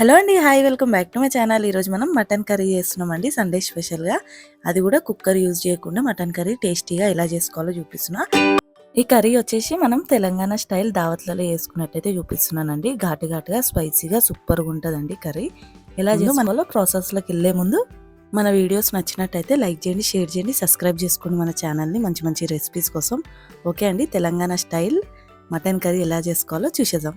Hello అండి hi welcome back to my channel. ఈరోజు మనం మటన్ కర్రీ చేస్తున్నామండి సండే స్పెషల్గా. అది కూడా కుక్కర్ యూజ్ చేయకుండా మటన్ కర్రీ టేస్టీగా ఎలా చేసుకోవాలో చూపిస్తున్నా. ఈ కర్రీ వచ్చేసి మనం తెలంగాణ స్టైల్ దావత్లలో వేసుకున్నట్టయితే చూపిస్తున్నానండి. ఘాటు ఘాటుగా స్పైసీగా సూపర్గా ఉంటుందండి కర్రీ. ఎలా చేసుకోవాలో ప్రాసెస్లోకి వెళ్ళే ముందు మన వీడియోస్ నచ్చినట్టయితే లైక్ చేయండి షేర్ చేయండి సబ్స్క్రైబ్ చేసుకోండి మన ఛానల్ని మంచి మంచి రెసిపీస్ కోసం. ఓకే అండి తెలంగాణ స్టైల్ మటన్ కర్రీ ఎలా చేసుకోవాలో చూసేద్దాం.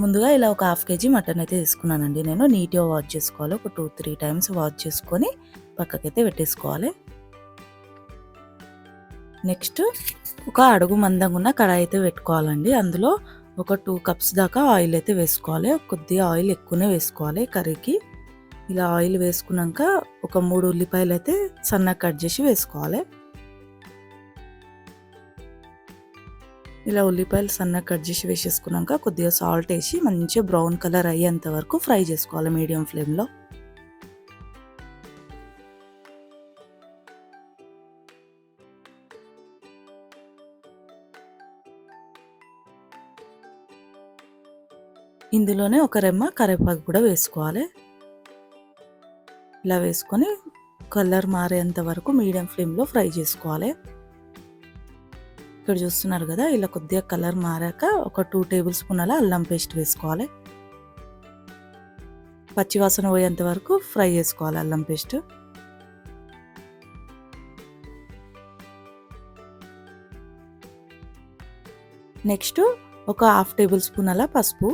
ముందుగా ఇలా ఒక హాఫ్ కేజీ మటన్ అయితే తీసుకున్నానండి. నేను నీట్గా వాష్ చేసుకోవాలి. ఒక టూ త్రీ టైమ్స్ వాష్ చేసుకొని పక్కకైతే పెట్టేసుకోవాలి. నెక్స్ట్ ఒక అడుగు మందంగా ఉన్న కడాయి అయితే పెట్టుకోవాలండి. అందులో ఒక టూ కప్స్ దాకా ఆయిల్ అయితే వేసుకోవాలి. కొద్దిగా ఆయిల్ ఎక్కువనే వేసుకోవాలి కర్రీకి. ఇలా ఆయిల్ వేసుకున్నాక ఒక మూడు ఉల్లిపాయలు అయితే సన్నగా కట్ చేసి వేసుకోవాలి. ఇలా ఉల్లిపాయలు సన్నగా కట్ చేసి వేసేసుకున్నాక కొద్దిగా సాల్ట్ వేసి మంచిగా బ్రౌన్ కలర్ అయ్యేంత వరకు ఫ్రై చేసుకోవాలి మీడియం ఫ్లేమ్లో ఇందులోనే ఒక రెమ్మ కరివేపాకు కూడా వేసుకోవాలి. ఇలా వేసుకొని కలర్ మారేంత వరకు మీడియం ఫ్లేమ్లో ఫ్రై చేసుకోవాలి. ఇక్కడ చూస్తున్నారు కదా ఇలా కొద్దిగా కలర్ మారాక ఒక టూ టేబుల్ స్పూన్ అలా అల్లం పేస్ట్ వేసుకోవాలి. పచ్చివాసన పోయేంత వరకు ఫ్రై చేసుకోవాలి అల్లం పేస్ట్. నెక్స్ట్ ఒక హాఫ్ టేబుల్ స్పూన్ అలా పసుపు.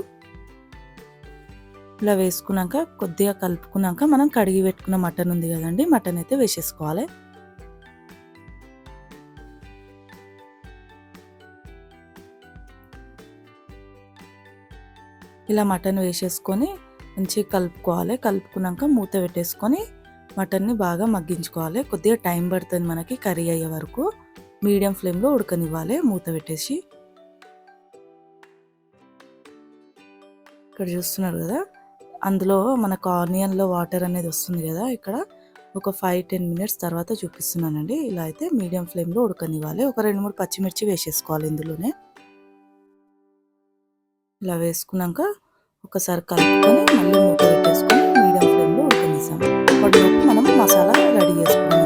ఇలా వేసుకున్నాక కొద్దిగా కలుపుకున్నాక మనం కడిగి పెట్టుకున్న మటన్ ఉంది కదండి మటన్ అయితే వేసేసుకోవాలి. ఇలా మటన్ వేసేసుకొని మంచిగా కలుపుకోవాలి. కలుపుకున్నాక మూత పెట్టేసుకొని మటన్ని బాగా మగ్గించుకోవాలి. కొద్దిగా టైం పడుతుంది మనకి కర్రీ అయ్యే వరకు. మీడియం ఫ్లేమ్లో ఉడకనివ్వాలి మూత పెట్టేసి. ఇక్కడ చూస్తున్నారు కదా అందులో మనకు ఆనియన్లో వాటర్ అనేది వస్తుంది కదా ఇక్కడ ఒక ఫైవ్ టెన్ మినిట్స్ తర్వాత చూపిస్తున్నానండి. ఇలా అయితే మీడియం ఫ్లేమ్లో ఉడకనివ్వాలి. ఒక రెండు మూడు పచ్చిమిర్చి వేసేసుకోవాలి ఇందులోనే. ఇలా వేసుకున్నాక ఒకసారి కలుపుకొని మళ్ళీ మూత పెట్టేసుకొని మీడియం ఫ్లేమ్లో ఉడకనిస్తాం అప్పటిలోపు మనం మసాలా రెడీ చేసుకున్నాం.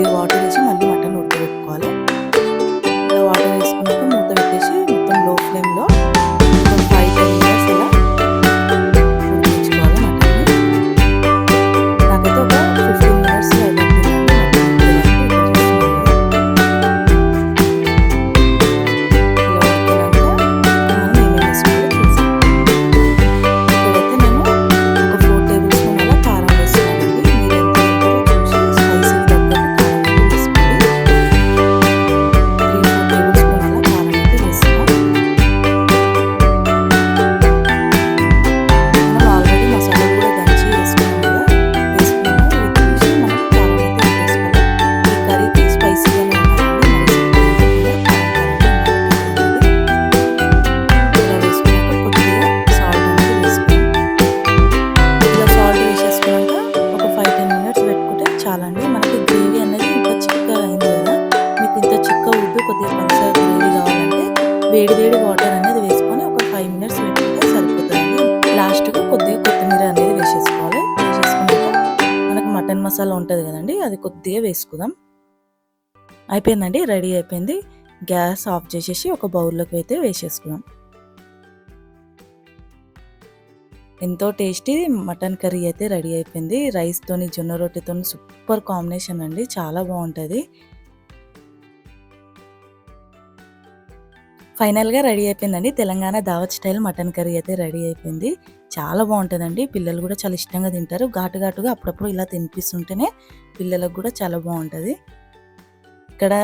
కొద్దిగా వాటర్ వేసి మళ్ళీ మటన్ ఉడకబెట్టుకోవాలి. మసాలా ఉంటుంది కదండి అది కొద్దిగా వేసుకుందాం. అయిపోయిందండి రెడీ అయిపోయింది. గ్యాస్ ఆఫ్ చేసేసి ఒక బౌల్లోకి అయితే వేసేసుకుందాం. ఎంతో టేస్టీ మటన్ కర్రీ అయితే రెడీ అయిపోయింది. రైస్తోని జొన్న రొట్టెతో సూపర్ కాంబినేషన్ అండి చాలా బాగుంటుంది. ఫైనల్గా రెడీ అయిపోయిందండి తెలంగాణ దావత్ స్టైల్ మటన్ కర్రీ అయితే రెడీ అయిపోయింది. చాలా బాగుంటుందండి. పిల్లలు కూడా చాలా ఇష్టంగా తింటారు. ఘాటు ఘాటుగా అప్పుడప్పుడు ఇలా తినిపిస్తుంటేనే పిల్లలకు కూడా చాలా బాగుంటుంది. ఇక్కడ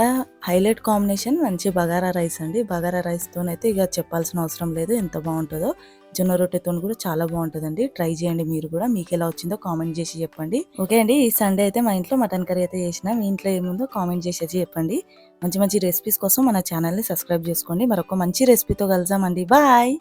హైలైట్ కాంబినేషన్ మంచి బగారా రైస్ అండి. బగారా రైస్తో అయితే ఇక చెప్పాల్సిన అవసరం లేదు. ఎంత బాగుంటుందో జొన్న రొట్టెతో కూడా చాలా బాగుంటుందండి. ట్రై చేయండి మీరు కూడా. మీకు ఎలా వచ్చిందో కామెంట్ చేసి చెప్పండి. ఓకే అండి. ఈ సండే అయితే మా ఇంట్లో మటన్ కర్రీ అయితే చేసిన మీ ఇంట్లో ఏముందో కామెంట్ చేసేసి చెప్పండి. మంచి మంచి రెసిపీస్ కోసం మన ఛానల్ని సబ్స్క్రైబ్ చేసుకోండి. మరొక మంచి రెసిపీతో కలుద్దామండి. బాయ్!